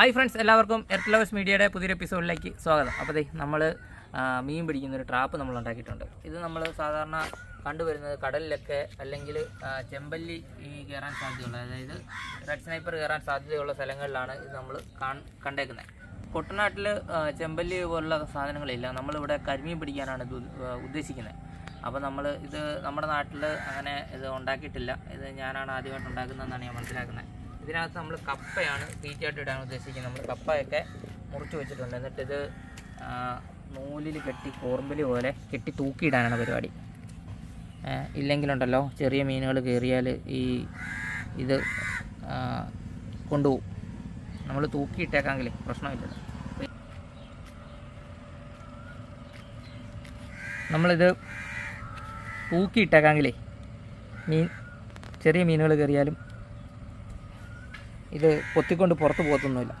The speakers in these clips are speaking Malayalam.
ഹായ് ഫ്രണ്ട്സ് എല്ലാവർക്കും എർത്ത് ലവേഴ്സ് മീഡിയയുടെ പുതിയൊരു എപ്പിസോഡിലേക്ക് സ്വാഗതം. അപ്പോൾ ദേ നമ്മൾ മീൻ പിടിക്കുന്ന ഒരു ട്രാപ്പ് നമ്മൾ ഉണ്ടാക്കിയിട്ടുണ്ട്. ഇത് നമ്മൾ സാധാരണ കണ്ടുവരുന്നത് കടലിലൊക്കെ അല്ലെങ്കിൽ ചെമ്പല്ലി ഈ കയറാൻ സാധ്യതയുള്ള അതായത് റെഡ് സ്നൈപ്പർ കയറാൻ സാധ്യതയുള്ള സ്ഥലങ്ങളിലാണ് ഇത് നമ്മൾ കണ്ടേക്കുന്നത് കുട്ടനാട്ടിൽ ചെമ്പല്ലി പോലുള്ള സാധനങ്ങളില്ല. നമ്മളിവിടെ കരിമീൻ പിടിക്കാനാണ് ഇത് ഉദ്ദേശിക്കുന്നത് അപ്പോൾ നമ്മൾ ഇത് നമ്മുടെ നാട്ടിൽ അങ്ങനെ ഇത് ഉണ്ടാക്കിയിട്ടില്ല. ഇത് ഞാനാണ് ആദ്യമായിട്ട് ഉണ്ടാക്കുന്നതെന്നാണ് ഞാൻ മനസ്സിലാക്കുന്നത് ഇതിനകത്ത് നമ്മൾ കപ്പയാണ് തീറ്റയായിട്ട് ഇടാൻ ഉദ്ദേശിക്കുന്നത്. നമ്മൾ കപ്പയൊക്കെ മുറിച്ച് വെച്ചിട്ടുണ്ട്. എന്നിട്ട് ഇത് നൂലിൽ കെട്ടി കോർമ്പിൽ പോലെ കെട്ടി തൂക്കിയിടാനാണ് പരിപാടി. ഇല്ലെങ്കിലുണ്ടല്ലോ ചെറിയ മീനുകൾ കയറിയാൽ ഈ ഇത് കൊണ്ടുപോകും. നമ്മൾ തൂക്കിയിട്ടേക്കാമെങ്കിലേ പ്രശ്നമില്ലല്ലോ നമ്മളിത് തൂക്കിയിട്ടേക്കാമെങ്കിലേ മീൻ ചെറിയ മീനുകൾ കയറിയാലും ഇത് പൊത്തിക്കൊണ്ട് പുറത്ത് പോകത്തൊന്നുമില്ല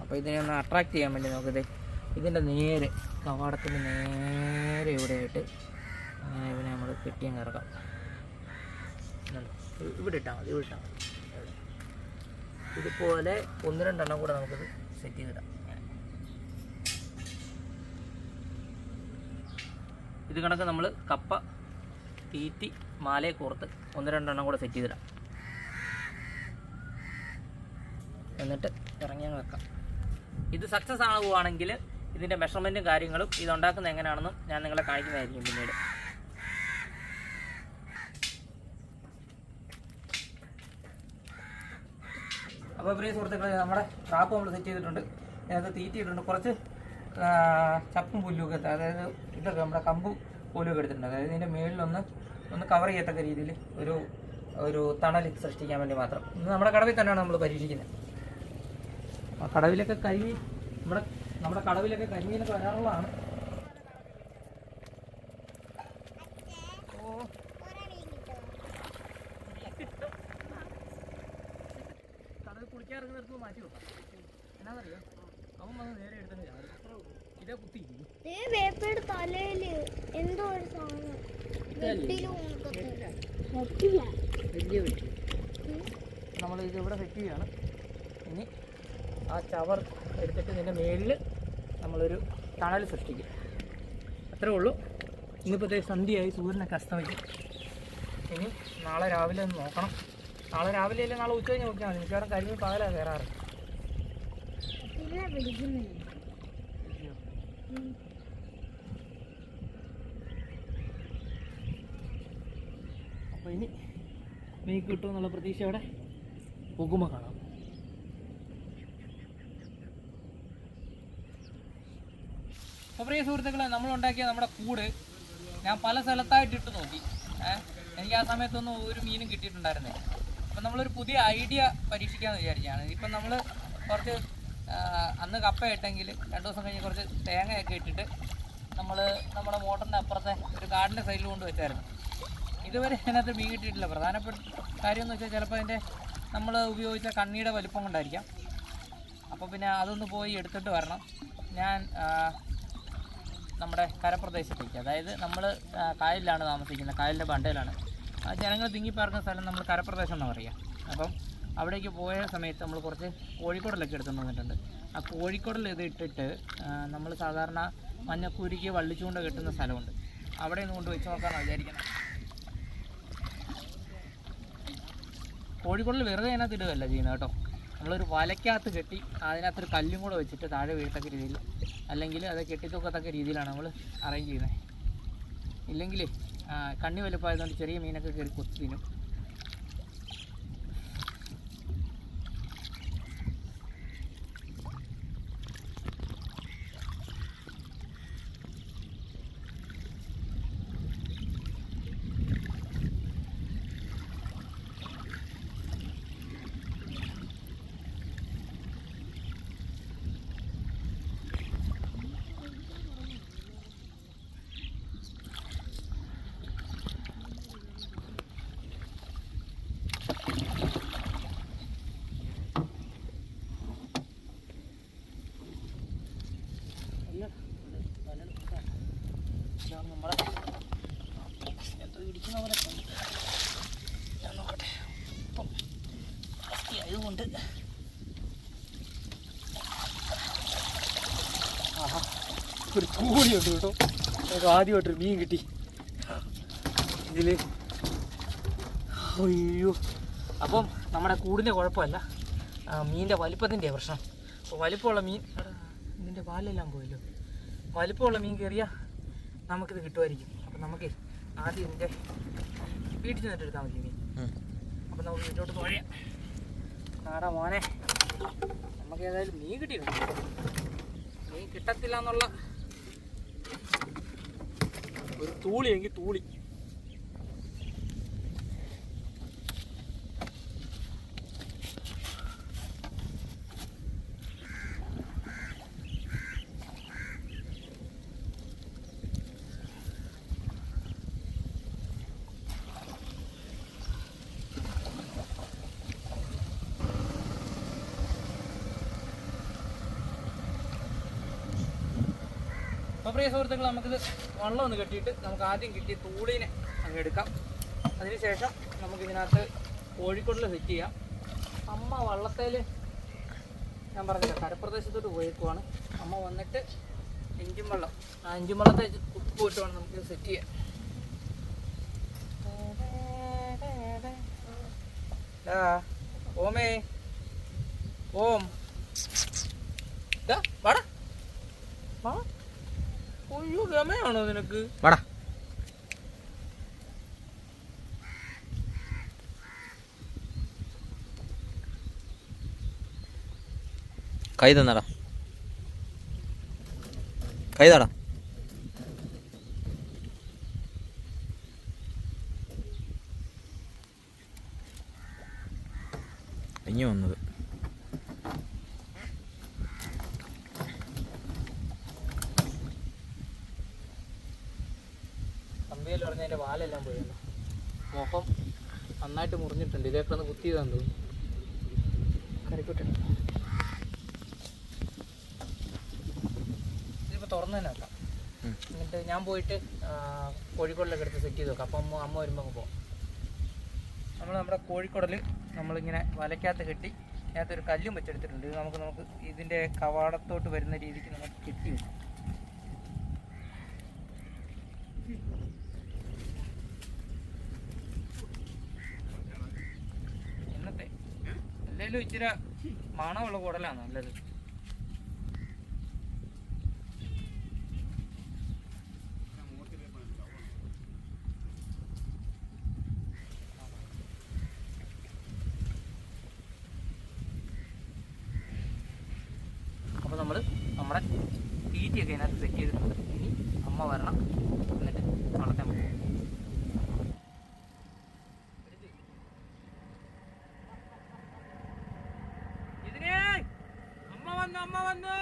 അപ്പോൾ ഇതിനെ ഒന്ന് അട്രാക്റ്റ് ചെയ്യാൻ വേണ്ടി നമുക്കിത് ഇതിന്റെ നേരെ കവാടത്തിന്റെ നേരെ ഇവിടെയായിട്ട് അങ്ങനെ ഇവനെ നമ്മൾ കെട്ടിയും ഇതുണ്ട്. ഇവിടെ ഇട്ടാൽ മതി ഇവിടെ ഇട്ടാൽ മതി ഇതുപോലെ ഒന്ന് രണ്ടെണ്ണം കൂടെ നമുക്കിത് സെറ്റ് ചെയ്തിടാം. ഇത് കണക്ക് നമ്മൾ കപ്പ തീറ്റി മാലയെ കോർത്ത് ഒന്ന് രണ്ടെണ്ണം കൂടെ സെറ്റ് ചെയ്തിടാം എന്നിട്ട് ഇറങ്ങി വെക്കാം. ഇത് സക്സസ് ആവുകയാണെങ്കിൽ ഇതിന്റെ മെഷർമെന്റും കാര്യങ്ങളും ഇതുണ്ടാക്കുന്നത് എങ്ങനെയാണെന്നും ഞാൻ നിങ്ങളെ കാണിക്കുന്നതായിരിക്കും പിന്നീട്. അപ്പോൾ പ്രിയ സുഹൃത്തുക്കളെ നമ്മുടെ ട്രാപ്പ് നമ്മൾ സെറ്റ് ചെയ്തിട്ടുണ്ട്. ഇതിനകത്ത് തീറ്റിയിട്ടുണ്ട് കുറച്ച് ചപ്പും പുല്ലുമൊക്കെ അതായത് ഇതൊക്കെ നമ്മുടെ കമ്പും പുല്ലുമൊക്കെ എടുത്തിട്ടുണ്ട്. അതായത് ഇതിന്റെ മേളിലൊന്ന് ഒന്ന് കവർ ചെയ്യത്തക്ക രീതിയിൽ ഒരു ഒരു തണൽ സൃഷ്ടിക്കാൻ വേണ്ടി മാത്രം. ഇത് നമ്മുടെ കടവിൽ തന്നെയാണ് നമ്മൾ പരീക്ഷിക്കുന്നത്. കടവിലൊക്കെ കരിമീൻ നമ്മുടെ നമ്മുടെ കടവിലൊക്കെ കരിമീനൊക്കെ വരാറുള്ളതാണ്. ഓ കടവിൽ കുളിക്കാറിങ്ങുന്നിടത്ത് മാറ്റി വെക്കാം. എന്നാന്നറിയോ? അവൻ വന്ന് നേരെ എടുത്തങ്ങ് ചാടും. ഇതേ കുത്തി ദേ വേപ്പയുടെ തലയിൽ എന്തോ ഒരു സാധനം. ഇത് ഇവിടെ സെറ്റ് ചെയ്യാണ് ആ ചവർ എടുത്തിട്ട് ഇതിന്റെ മേളിൽ നമ്മളൊരു തണൽ സൃഷ്ടിക്കും. അത്രേ ഉള്ളൂ. ഇന്നിപ്പോൾ ദേ സന്ധ്യയായി സൂര്യനൊക്കെ അസ്തമിക്കും. ഇനി നാളെ രാവിലെ ഒന്ന് നോക്കണം. നാളെ രാവിലെ അല്ലേ നാളെ ഉച്ച കഴിഞ്ഞ് നോക്കിയാൽ മതി. മിക്കവാറും കരിമീൻ പകലാണ് കയറാറ്. അപ്പോൾ ഇനി മീൻ കിട്ടുമെന്നുള്ള പ്രതീക്ഷ പ്രതീക്ഷയോടെ പോകുമ്പോൾ കാണാം അപ്പോൾ പ്രിയ സുഹൃത്തുക്കളെ നമ്മൾ ഉണ്ടാക്കിയ നമ്മുടെ കൂട് ഞാൻ പല സ്ഥലത്തായിട്ട് ഇട്ട് നോക്കി. എനിക്ക് ആ സമയത്തൊന്നും ഒരു മീനും കിട്ടിയിട്ടുണ്ടായിരുന്നില്ല. അപ്പം നമ്മളൊരു പുതിയ ഐഡിയ പരീക്ഷിക്കാമെന്ന് വിചാരിച്ചാണ് ഇപ്പം നമ്മൾ കുറച്ച് അന്ന് കപ്പ ഇട്ടെങ്കിൽ രണ്ട് ദിവസം കഴിഞ്ഞ് കുറച്ച് തേങ്ങയൊക്കെ ഇട്ടിട്ട് നമ്മൾ നമ്മുടെ മോട്ടറിന്റെ അപ്പുറത്തെ ഒരു കാടിന്റെ സൈഡിൽ കൊണ്ട് വെച്ചായിരുന്നു. ഇതുവരെ അതിനകത്ത് മീൻ കിട്ടിയിട്ടില്ല. പ്രധാനപ്പെട്ട കാര്യം എന്ന് വെച്ചാൽ ചിലപ്പോൾ അതിന്റെ നമ്മൾ ഉപയോഗിച്ച കണ്ണിയുടെ വലിപ്പം കൊണ്ടായിരിക്കാം. അപ്പോൾ പിന്നെ അതൊന്ന് പോയി എടുത്തിട്ട് വരണം. ഞാൻ നമ്മുടെ കരപ്രദേശത്തേക്ക്. അതായത് നമ്മൾ കായലിലാണ് താമസിക്കുന്നത് കായലിന്റെ ബണ്ടയിലാണ് ആ ജനങ്ങൾ തിങ്ങിപ്പാർക്കുന്ന സ്ഥലം നമ്മൾ കരപ്രദേശം എന്ന് പറയുക അപ്പം അവിടേക്ക് പോയ സമയത്ത് നമ്മൾ കുറച്ച് കോഴിക്കോടലൊക്കെ എടുത്തുകൊണ്ട് വന്നിട്ടുണ്ട്. ആ കോഴിക്കോടൽ ഇത് ഇട്ടിട്ട് നമ്മൾ സാധാരണ മഞ്ഞക്കൂരിക്ക് വള്ളിച്ചൂണ്ട കെട്ടുന്ന സ്ഥലമുണ്ട്. അവിടെ നിന്ന് കൊണ്ട് വെച്ച് നോക്കാമെന്ന് വിചാരിക്കണം കോഴിക്കോടിൽ വെറുതെ അതിനകത്ത് ഇടുകയല്ല ചെയ്യുന്നത് കേട്ടോ. നമ്മളൊരു വലയ്ക്കകത്ത് കെട്ടി അതിനകത്തൊരു കല്ലും കൂടെ വെച്ചിട്ട് താഴെ വീഴത്തക്ക രീതിയിൽ അല്ലെങ്കിൽ അത് കെട്ടിത്തൂക്കത്തക്ക രീതിയിലാണ് നമ്മൾ അറേഞ്ച് ചെയ്യുന്നത്. ഇല്ലെങ്കിൽ കണ്ണി വലുപ്പമായതുകൊണ്ട് ചെറിയ മീനൊക്കെ കയറി കൊത്തി തിന്നും. കൂടിയുണ്ട് കേട്ടോ. നമുക്ക് ആദ്യമായിട്ടൊരു മീൻ കിട്ടി. ഇതിൽ അയ്യോ. അപ്പം നമ്മുടെ കൂടിന്റെ കുഴപ്പമല്ല. മീനിന്റെ വലിപ്പത്തിന്റെ പ്രശ്നം. അപ്പോൾ വലിപ്പമുള്ള മീൻ ഇതിന്റെ പാലെല്ലാം പോയല്ലോ. വലിപ്പമുള്ള മീൻ കയറിയാൽ നമുക്കിത് കിട്ടുമായിരിക്കും. അപ്പം നമുക്ക് ആദ്യം ഇതിന്റെ വീട്ടിൽ നിന്നിട്ട് എടുത്താൽ മതി മീൻ. അപ്പം നമുക്ക് വീട്ടിലോട്ട് പോയ. നാടാ മോനെ നമുക്ക് ഏതായാലും മീൻ കിട്ടിയിട്ടുണ്ട്. മീൻ കിട്ടത്തില്ല എന്നുള്ള ഒരു തൂളി പ്രിയ സുഹൃത്തുക്കൾ നമുക്കിത് വെള്ളം ഒന്ന് കെട്ടിയിട്ട് നമുക്ക് ആദ്യം കിട്ടിയ തൂളിനെ അങ്ങ് എടുക്കാം. അതിനുശേഷം നമുക്ക് നമുക്കിതിനകത്ത് കോഴിക്കോടിൽ സെറ്റ് ചെയ്യാം. അമ്മ വള്ളത്തേൽ ഞാൻ പറഞ്ഞില്ല കരപ്രദേശത്തോട്ട് പോയേക്കുവാണ്. അമ്മ വന്നിട്ട് എഞ്ചും വെള്ളം. ആ എഞ്ചും വെള്ളത്തെ പോയിട്ട് വേണം നമുക്ക് സെറ്റ് ചെയ്യാം ഓമേ. ഓം. വാടാ. വാടാ. അയ്യോ ഗമയാണോ നിനക്ക്? വാടാ. കൈ തന്നടാ. കൈ തടാ ഇനി വന്നത് കമ്പിയിൽ പറഞ്ഞതിന്റെ വാലെല്ലാം പോയിരുന്നു മുഖം നന്നായിട്ട് മുറിഞ്ഞിട്ടുണ്ട്. ഇതേ കിടന്ന് കുത്തിയതാന്ന് തോന്നുന്നു. കറിക്കുട്ടുണ്ട് ഇതിപ്പോൾ തുറന്നു തന്നെ വെക്കാം. എന്നിട്ട് ഞാൻ പോയിട്ട് കോഴിക്കോടിലൊക്കെ എടുത്ത് സെറ്റ് ചെയ്ത് വെക്കാം. അപ്പം അമ്മ അമ്മ വരുമ്പോൾ അങ്ങ് പോകാം നമ്മൾ നമ്മുടെ കോഴിക്കോടിൽ നമ്മളിങ്ങനെ വലയ്ക്കകത്ത് കെട്ടി അതിനകത്ത് ഒരു കല്ലും വെച്ചെടുത്തിട്ടുണ്ട്. ഇത് നമുക്ക് നമുക്ക് ഇതിന്റെ കവാടത്തോട്ട് വരുന്ന രീതിക്ക് നമുക്ക് കെട്ടി വെക്കാം. അല്ലേലും ഇച്ചിരി മണമുള്ള കുടലാണ് നല്ലത്. അപ്പോൾ നമ്മൾ നമ്മുടെ തീറ്റയൊക്കെ അതിനകത്ത് സെറ്റ് ചെയ്തിട്ടുണ്ട്. ഇനി അമ്മ വരണം എന്നിട്ട് വളർത്താൻ പോകും ഇതിനെ അമ്മ വന്നു അമ്മ വന്നു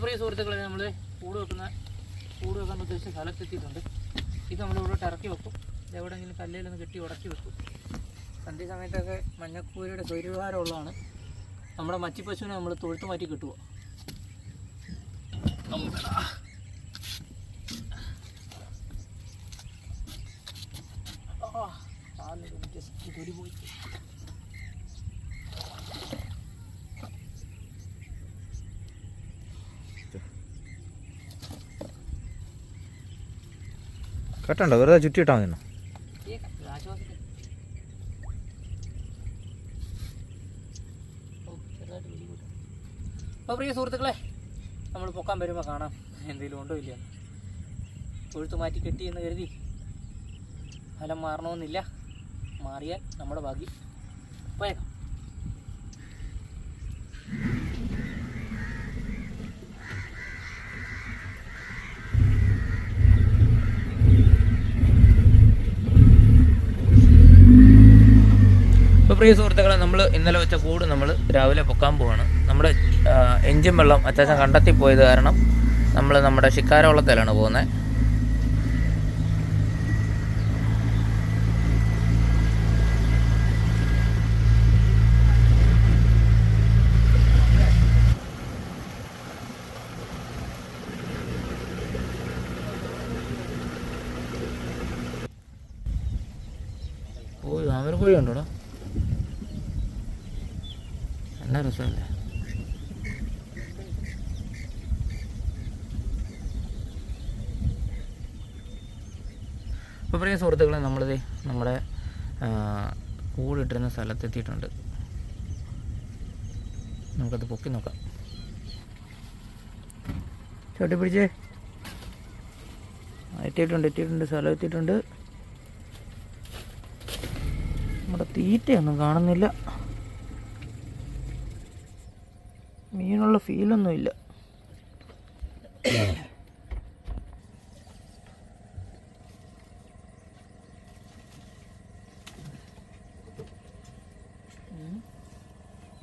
പ്രിയ സുഹൃത്തുക്കളെ നമ്മൾ കൂട് വെക്കുന്ന കൂട് വെക്കാൻ ഉദ്ദേശിച്ച സ്ഥലത്തെത്തിയിട്ടുണ്ട്. ഇത് നമ്മളിവിടെ ഇറക്കി വെക്കും. എവിടെയെങ്കിലും കല്ലിലൊന്ന് കെട്ടി ഉടക്കി വെക്കും. സന്ധ്യ സമയത്തൊക്കെ മഞ്ഞക്കൂരയുടെ സ്വരുകാരമുള്ളതാണ് നമ്മുടെ മച്ചിപ്പശുവിനെ നമ്മൾ തൊഴുത്ത് മാറ്റി കിട്ടുക പോയി കേട്ടോ വെറുതെ ചുറ്റിയിട്ടാൽ മതി കേക്കാം, ഇത് ആശ്വാസിക്കാം. ഓ, ചെറുതായിട്ട് വെടി കൂട്ടാം. അപ്പോൾ പ്രിയ സുഹൃത്തുക്കളെ നമ്മൾ പൊക്കാൻ വരുമ്പോൾ കാണാം. എന്തെങ്കിലും ഉണ്ടോ ഇല്ല കൊഴുത്ത് മാറ്റി കെട്ടി എന്ന് കരുതി ഫലം മാറണമെന്നില്ല. മാറിയാൽ നമ്മുടെ ഭാഗ്യം പോയേക്കാം. പ്രിയ സുഹൃത്തുക്കളെ നമ്മൾ ഇന്നലെ വെച്ച കൂട് നമ്മൾ രാവിലെ പൊക്കാൻ പോവാണ്. നമ്മുടെ എഞ്ചിൻ വെള്ളം അത്യാവശ്യം കണ്ടെത്തി പോയത് കാരണം നമ്മൾ നമ്മുടെ ശിക്കാരവള്ളത്തിലാണ് പോകുന്നത് ഓ താമരക്കോഴി ഉണ്ടോടാ നല്ല രസമല്ലേ അപ്പോൾ പ്രിയ സുഹൃത്തുക്കളെ നമ്മളിത് നമ്മുടെ കൂടിട്ടിരുന്ന സ്ഥലത്തെത്തിയിട്ടുണ്ട്. നമുക്കത് പൊക്കി നോക്കാം. ചോട്ടി പിടിച്ചേ. എത്തിയിട്ടുണ്ട് എത്തിയിട്ടുണ്ട് സ്ഥലം എത്തിയിട്ടുണ്ട്. നമ്മുടെ തീറ്റയൊന്നും കാണുന്നില്ല. മീനുള്ള ഫീലൊന്നും ഇല്ല മോനെ എടാ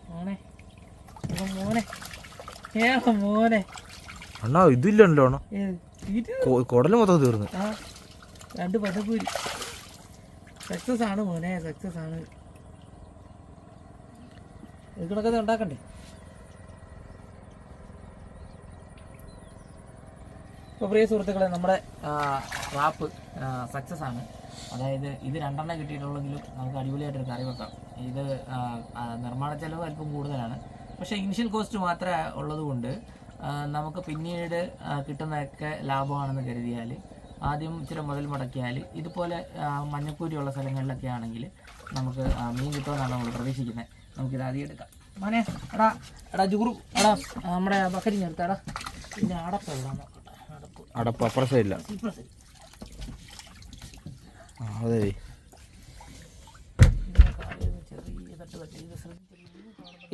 മോനെ ഏടാ മോനെ അണ്ണാ ഇതില്ലല്ലോ അണ്ണാ. കുടൽ മൊത്തം തീർന്നു. രണ്ട് പട്ടപ്പൂരി സക്സസ് ആണ് മോനെ സക്സസ് ആണ്. ഇതിനൊക്കെ ഉണ്ടാക്കണ്ടേ? ഇപ്പോൾ പ്രിയ സുഹൃത്തുക്കളെ നമ്മുടെ റാപ്പ് സക്സസ് ആണ്. അതായത് ഇത് രണ്ടെണ്ണം കിട്ടിയിട്ടുള്ളെങ്കിലും നമുക്ക് അടിപൊളിയായിട്ടൊരു കറി വെക്കാം. ഇത് നിർമ്മാണ ചെലവ് അല്പം കൂടുതലാണ്. പക്ഷേ ഇനിഷ്യൽ കോസ്റ്റ് മാത്രമേ ഉള്ളതുകൊണ്ട് നമുക്ക് പിന്നീട് കിട്ടുന്നതൊക്കെ ലാഭമാണെന്ന് കരുതിയാൽ ആദ്യം ഇച്ചിരി മുതൽ മുടക്കിയാൽ ഇതുപോലെ മഞ്ഞക്കൂരിയുള്ള സ്ഥലങ്ങളിലൊക്കെ ആണെങ്കിൽ നമുക്ക് മീൻ കിട്ടുമെന്നാണ് നമ്മൾ പ്രതീക്ഷിക്കുന്നത് നമുക്കിത് ആദ്യം എടുക്കാം. മോനെ എടാ എടാ ജൂറു എടാ നമ്മുടെ ബക്കരി നിർത്താടാ പിന്നെ അടപ്പ് എവിടെ അടപ്പ്. അപ്പുറ സൈഡില്ല അതെ.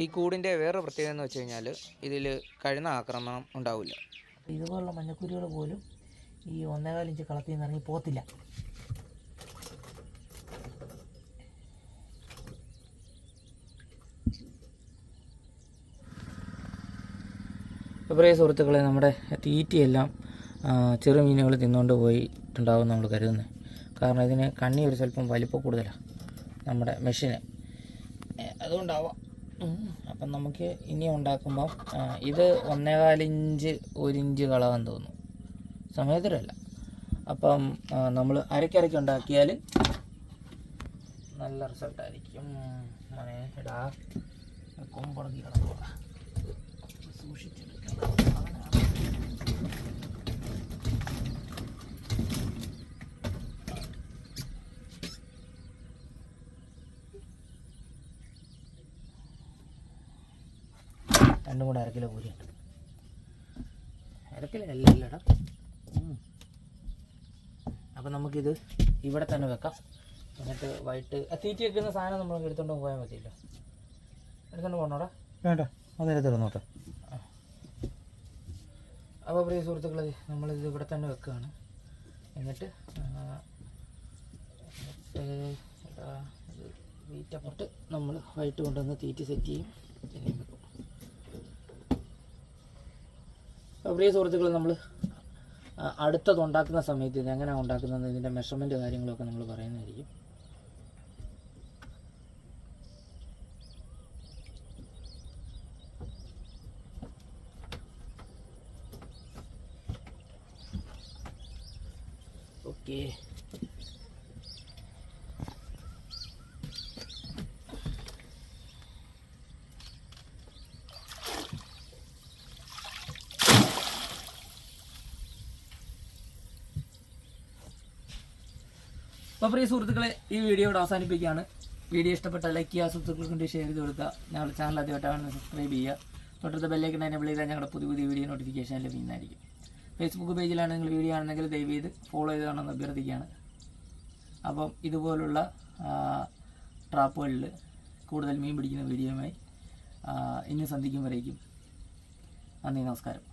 ഈ കൂടിന്റെ വേറെ പ്രത്യേകത എന്ന് വെച്ച് കഴിഞ്ഞാൽ ഇതിൽ കഴിഞ്ഞ ആക്രമണം ഉണ്ടാവില്ല. ഇതുപോലുള്ള മഞ്ഞക്കുരുകൾ പോലും ഈ ഒന്നേകാൽ ഇഞ്ച് കളത്തിൽ നിന്ന് ഇറങ്ങി പോത്തില്ല പ്രിയ സുഹൃത്തുക്കളെ നമ്മുടെ തീറ്റയെല്ലാം ചെറുമീനുകൾ ചെറു മീനുകൾ തിന്നുകൊണ്ട് പോയിട്ടുണ്ടാവും നമ്മൾ കരുതുന്നത് കാരണം ഇതിന് കണ്ണി ഒരു സ്വല്പം വലിപ്പം കൂടുതലാണ് നമ്മുടെ മെഷീന്. അതുകൊണ്ടാവാം. അപ്പം നമുക്ക് ഇനി ഉണ്ടാക്കുമ്പോൾ ഇത് ഒന്നേകാലിഞ്ച് ഒരിഞ്ച് കളവാൻ തോന്നുന്നു. സമയത്തിലല്ല. അപ്പം നമ്മൾ അരക്കരയ്ക്ക് ഉണ്ടാക്കിയാൽ നല്ല റിസൾട്ടായിരിക്കും. മോനെ എടാ കൊമ്പടക്കി കിടക്കുക രണ്ടും കൂടെ അര കിലോ പൂരിയുണ്ട് അര കിലോ അല്ല അല്ലടാ അപ്പം നമുക്കിത് ഇവിടെ തന്നെ വെക്കാം. എന്നിട്ട് വൈകിട്ട് തീറ്റി വെക്കുന്ന സാധനം നമ്മൾ എടുത്തോണ്ട് പോയാൽ മതിയല്ലോ. എടുത്തോണ്ട് പോകണോടാ വേണ്ട അന്നേരം തുറന്നോട്ടെ അപ്പോൾ പ്രിയ സുഹൃത്തുക്കളെ നമ്മളിത് ഇവിടെ തന്നെ വെക്കുകയാണ് എന്നിട്ട് വീറ്റപ്പുറത്ത് നമ്മൾ വൈകിട്ട് കൊണ്ടുവന്ന് തീറ്റി സെറ്റ് ചെയ്യും. പിന്നെ വെക്കും അപ്പോൾ പ്രിയ സുഹൃത്തുക്കൾ നമ്മൾ അടുത്തത് ഉണ്ടാക്കുന്ന സമയത്ത് ഇത് എങ്ങനെയാണ് ഉണ്ടാക്കുന്നത് ഇതിന്റെ മെഷർമെന്റ് കാര്യങ്ങളൊക്കെ നമ്മൾ പറയുന്നതായിരിക്കും. ഓക്കെ അപ്പോൾ പ്രിയ സുഹൃത്തുക്കളെ ഈ വീഡിയോ ഇവിടെ അവസാനിപ്പിക്കുകയാണ്. വീഡിയോ ഇഷ്ടപ്പെട്ട ലൈക്ക് ചെയ്യുക സുഹൃത്തുക്കൾക്ക് ഷെയർ ചെയ്ത് കൊടുക്കുക. ഞങ്ങളുടെ ചാനൽ ആദ്യമായിട്ടാണ് സബ്സ്ക്രൈബ് ചെയ്യുക. തൊട്ടടുത്ത ബെല്ലേക്ക് എനേബിൾ ചെയ്താൽ ഞങ്ങളുടെ പുതിയ പുതിയ വീഡിയോ നോട്ടിഫിക്കേഷൻ ലഭിക്കുന്നതായിരിക്കും. ഫേസ്ബുക്ക് പേജിലാണ് നിങ്ങൾ വീഡിയോ ആണെന്നെങ്കിൽ ദയവ് ചെയ്ത് ഫോളോ ചെയ്ത് കാണുമെന്ന് അഭ്യർത്ഥിക്കുകയാണ്. അപ്പം ഇതുപോലുള്ള ട്രാപ്പുകളിൽ കൂടുതൽ മീൻ പിടിക്കുന്ന വീഡിയോയുമായി ഇന്ന് ഇനി സന്ധിക്കും വരേക്കും. നന്ദി നമസ്കാരം.